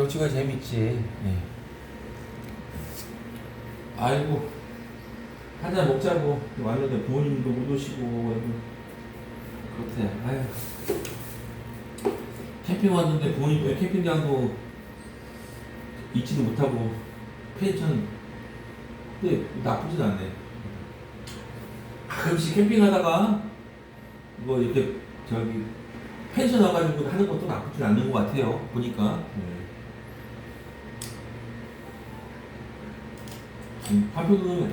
멸치가 재밌지. 예. 아이고 한잔 먹자고 왔는데 부모님도 못 오시고. 그렇대. 아유. 캠핑 왔는데 부모님 캠핑장도 있지도 못하고 펜션 근데 나쁘진 않네. 가끔씩 캠핑하다가 뭐 이렇게 저기 펜션 와가지고 하는 것도 나쁘진 않는 것 같아요. 보니까. 음, 한편으로는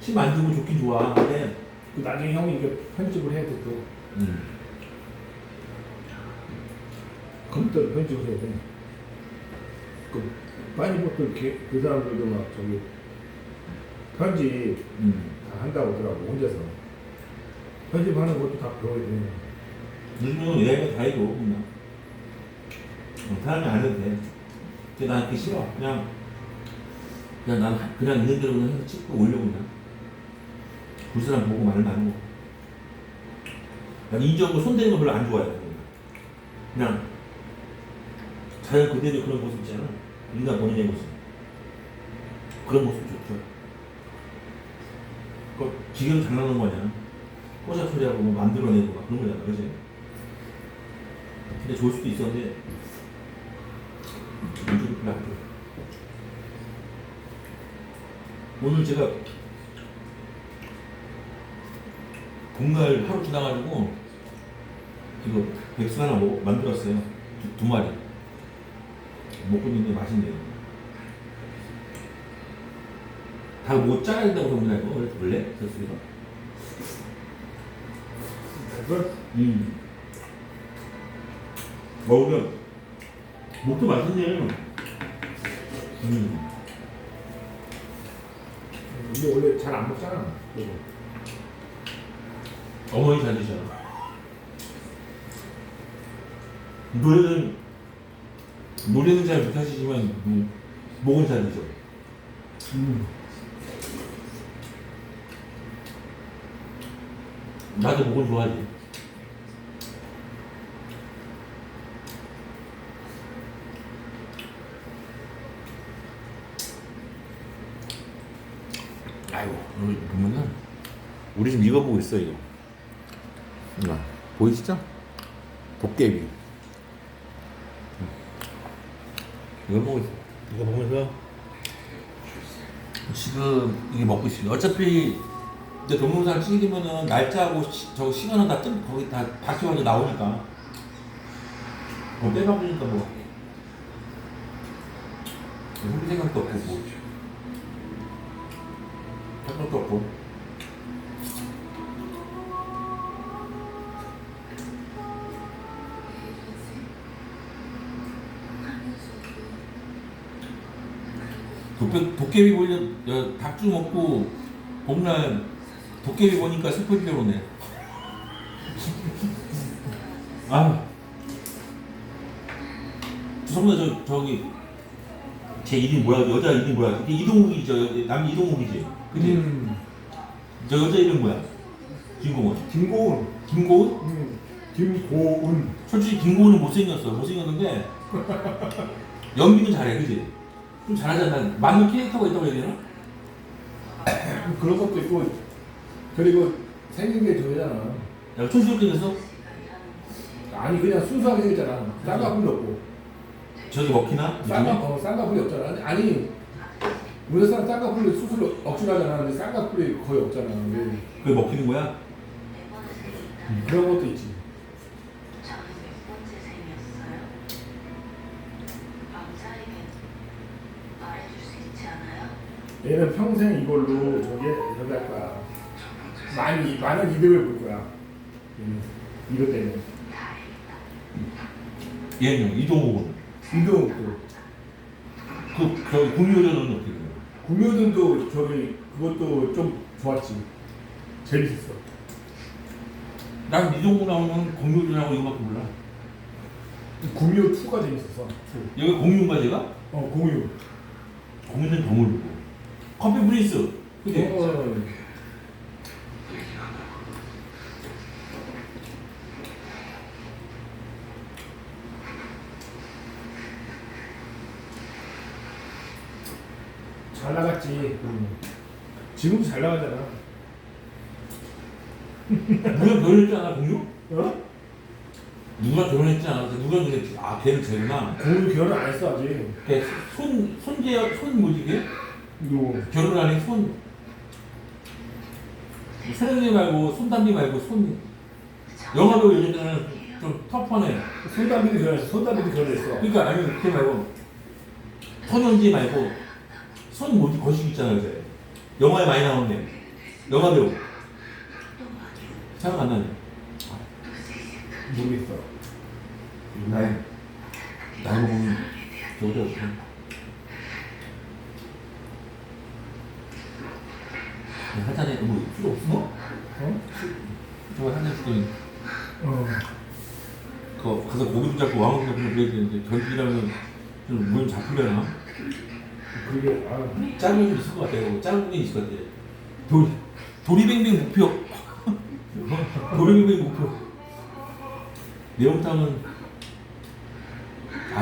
집 만들고 좋긴 좋아. 근데 그 나중에 형이 이게 편집을 해야 돼 또. 음, 컴퓨터로 편집을 해야 돼. 그 빠니보틀 그, 그 사람들도 막 저기 편집 음. 다 한다고 하더라고 혼자서. 편집하는 것도 다 배워야 돼. 요즘은 여행을 다 해도 그냥 어, 사람이 안 해도 돼. 근데 난 그게 싫어. 그냥 그냥 난 하- 그냥 있는 대로 그냥 찍고 올려 그냥. 그 사람 보고 말을 많은 거. 난거 손대는 거 별로 안 좋아해. 그냥 자연 그대로 그런 모습 있잖아. 인간 본인의 모습. 그런 모습 좋죠. 그 지금 장난하는 거냐? 꼬작 소리하고 뭐 만들어내고 막 그런 거잖아, 그지? 근데 좋을 수도 있었는데 요즘 별로 안 좋아. 오늘 제가 복날 하루 지나가지고 이거 백숙 하나 먹, 만들었어요. 두, 두 마리. 먹고 있는데 맛있네요. 다뭐 짜야 된다고 그러나 이거 원래. 그걸 음. 먹으면 목도 맛있네. 음. 근데 원래 잘 안 먹잖아. 그거. 어머니 잘 드셔. 노래는 노래는 잘 못하시지만 음, 목은 잘 드셔. 음. 나도 목은 좋아하지. 아이고 여기 보면은 우리 집 이거 보고 있어 이거. 이거 보이시죠? 도깨비. 음. 이거 보고 있어. 이거 보면서 지금 이게 먹고 있어요. 어차피 이제 동영상 찍으면은 날짜하고 시, 저 시간은 다 뜬, 거기 다 바뀌어가지고 나오니까. 뭐 빼박으니까 뭐. 할 생각도 없고 뭐. 할 것도 없고. 도깨, 도깨비 보려 어, 닭죽 먹고 봄날 도깨비 보니까 슬프게 오네. 아. 죄송합니다 저 저기 제 이름 뭐야 여자 이름 뭐야 이게 이동욱이죠 남 이동욱이지 그지 음. 저 여자 이름 뭐야 김고은 김고은. 김고은 음. 김고은. 솔직히 김고은은 못생겼어 못생겼는데 연기는 잘해 그지 좀 잘하잖아 맞는 캐릭터가 있다고 해야 되나 그런 것도 있고 그리고 생긴 게 저잖아. 야 촌스럽게 돼서 아니 그냥 순수하게 생겼잖아. 쌍꺼풀이 없고. 저기 먹히나 쌍꺼 어, 쌍꺼풀이 없잖아. 아니 우리 사람 쌍꺼풀 수술 억지로 하잖아. 근데 쌍꺼풀이 거의 없잖아. 근데 그게 먹히는 거야 그런 것도 있지. 얘는 평생 이걸로 저게 저기 할 거야. 많이 많은 이득을 볼 거야. 얘는 이것 때문에. 얘는 이동욱은 이동욱도. 그 저기 구미호전은 어떻게 돼요? 구묘든도 저기 그것도 좀 좋았지. 재밌었어. 난 이동욱 나오면 공유전하고 이거밖에 몰라. 구묘 2가 재밌었어. 여기 공유인가 제가? 어 공유. 공유는 더 모르고. 커피 프린스. 그지 어, 잘 나갔지. 지금도 잘 나가잖아. 누가 결혼했지 않아 공유? 어? 누가 결혼했지 않아? 누가 결혼했지? 아 걔는 쟤구나. 공유 결혼 안 했어 아직. 걔손 손재 손 뭐지 걔? 누구? 결혼 안 해 손. 손흥민 말고 손담비 말고 손 영화배우 예전에는 좀 터프하네. 손담비도 결혼했어. 손담비도 결혼했어. 그러니까 아니 그게 말고 손현지 말고 손 뭐지 거식 있잖아요 요새 영화에 많이 나오네 영화 배우 생각 안 나네 모르겠어. 나이 나이 먹으면 저거도 없어 한 잔에 뭐 필요 없어? 어? 저거 한잔 주더니 어. 그 가서 고기도 잡고 왕어도 잡고 그래야 되는데 견디라면 좀문 잡히려나? 그게 아. 게 있을 것 같아요. 게 있을 것 같아요. 도, 도리뱅뱅 목표. 도리뱅뱅 목표. 매운탕은 아,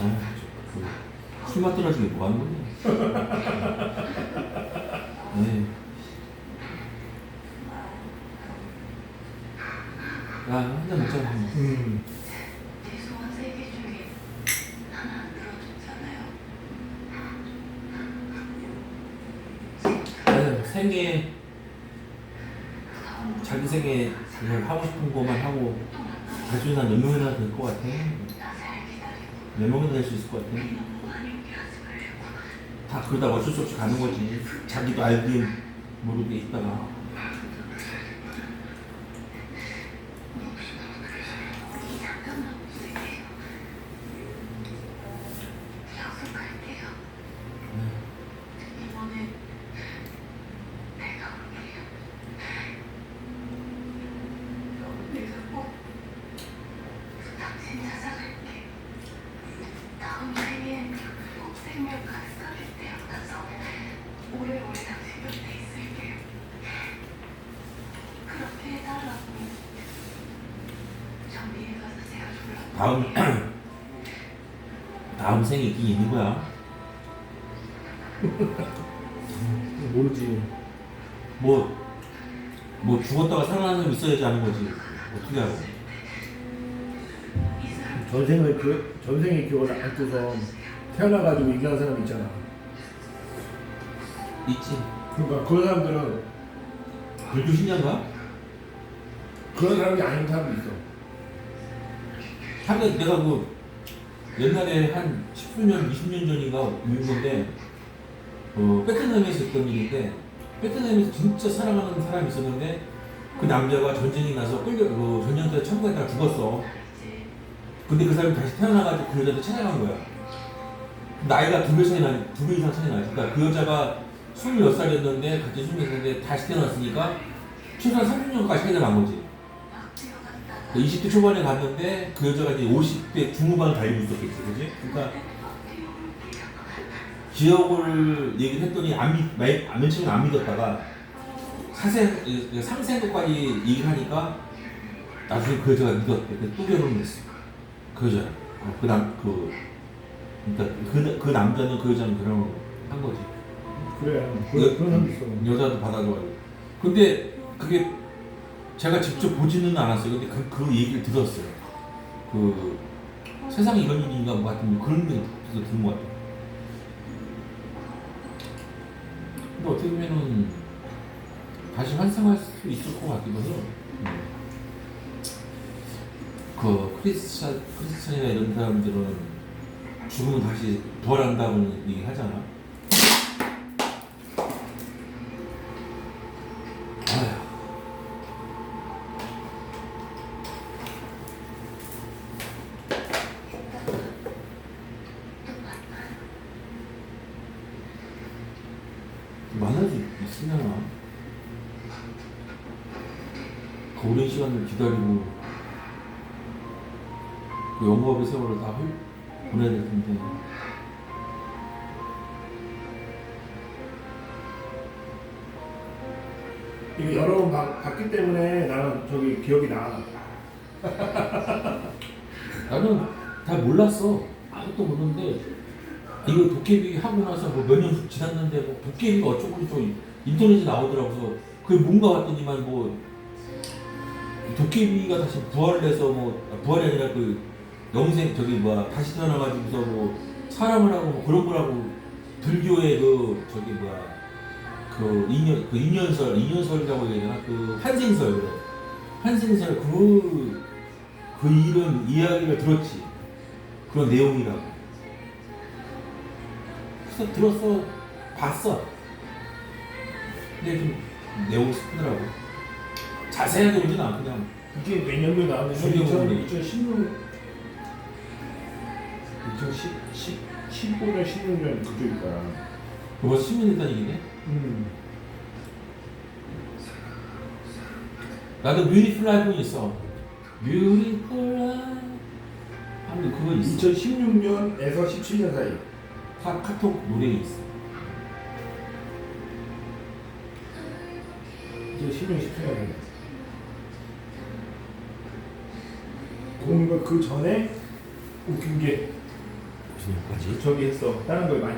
아 저, 그, 술 맛들어지게 뭐 하는 거냐? 네. 야, 한잔 먹자. 음. 내 소원 세개 중에 하나 안 들어줬잖아요. 아유, 생애 자기 생애 그냥 하고 싶은 것만 하고 나중에 몇 명이나 될 것 같아. 몇 명이나 될 수 있을 것 같아. 다 그러다가 어쩔 수 없이 가는 거지. 자기도 알긴 모르게 있다가. 잠깐만 웃을게요. 약속할게요. 이번엔 내가 올게요. 내가 꼭 당신 찾아갈게. 다음 생엔 꼭 생명 가득하게 태어나서 오래오래 당신 곁에 있을게요. 그렇게 해달라고 정리해 가서 제가 졸라 다음 다음 생에 있긴 있는 거야. 모르지. 뭐, 뭐 죽었다가 살아나는 사람 있어야지 하는 거지. 어떻게 알아? 전생을 기억, 전생의 기억을 안고서 태어나가지고 얘기하는 사람 있잖아. 있지. 그러니까 그런 사람들은 불교 신자인가? 그런 사람이 아닌 사람도 있어. 하긴 내가 그 옛날에 한 10수년, 20년 전인가 있는 건데 어, 베트남에서 있던 일인데 베트남에서 진짜 사랑하는 사람이 있었는데 그 남자가 전쟁이 나서 끌려 그 전쟁터에 참가했다가 죽었어. 근데 그 사람이 다시 태어나가지고 그 여자를 찾아간 거야. 나이가 두 배 차이 나, 두배 이상 차이 나지. 그러니까 그 여자가 26살이었는데 같이 26살인데 다시 태어났으니까 최소한 30년까지 차이가 난 거지. 20대 초반에 갔는데 그 여자가 이제 50대 중후반을 달리고 있었겠지, 그지? 그러니까 기억을 얘기를 했더니 안 믿, 맨, 맨 처음에 안 믿었다가 사생, 이- 상생까지 얘기를 하니까 나중에 그 여자가 믿었대. 또 결혼을 했어. 그 여자랑. 어, 그 남, 그, 그러니까 그, 그 남자는 그 여자는 결혼을 한 거지. 그래. 여- 그런, 그런 사람도 있어. 여자도 받아줘가지고. 근데 그게 제가 직접 보지는 않았어요. 근데 그, 그 얘기를 들었어요. 그 세상에 이런 일이 있나 뭐 같은 그런 게 들어서 들은 것 같아요. 근데 어떻게 보면은 다시 환생할 수 있을 것 같기도 해요. 음. 그 크리스찬, 크리스찬이나 이런 사람들은 죽으면 다시 부활한다고 얘기 하잖아. 수 있으려나? 그 오랜 시간을 기다리고 그 영업의 세월을 다 흘- 보내야 될 텐데 이게 여러 번 바, 봤기 때문에 나는 저기 기억이 나. 나는 다 몰랐어 그것도 모르는데 이거 도깨비 하고 나서 뭐 몇 년 지났는데 뭐 도깨비가 어쩌고 저쩌고 인터넷에 나오더라고. 그래서 그게 뭔가 봤더니만 뭐 도깨비가 다시 부활을 해서 뭐 아, 부활이 아니라 그 영생 저기 뭐야 다시 태어나가지고서 뭐 사람을 하고 뭐 그런 거라고 불교의 그 저기 뭐야 그 인연 그 인연설 인연설이라고 해야 되나? 그 환생설. 그래 환생설 그, 그 이런 이야기를 들었지. 그런 내용이라고 그래서 들었어 봤어 근데 좀 내용이 슬프더라고 자세하게 보진 않고 그냥 이게 몇 년도에 나왔냐면 중경부분이. 2016 2010 15년 16년 그쪽일 거야. 그거 10년 됐다는 얘기네 음. 나도 뮤리풀 라이프는 있어 라이프 하는 그거 있어 2016년에서 17년 사이. 카, 카톡 노래 있어 2016년 17년 사이. 공과 그 전에 웃긴 게 무슨 역까지? 저기 했어. 다른 걸 많지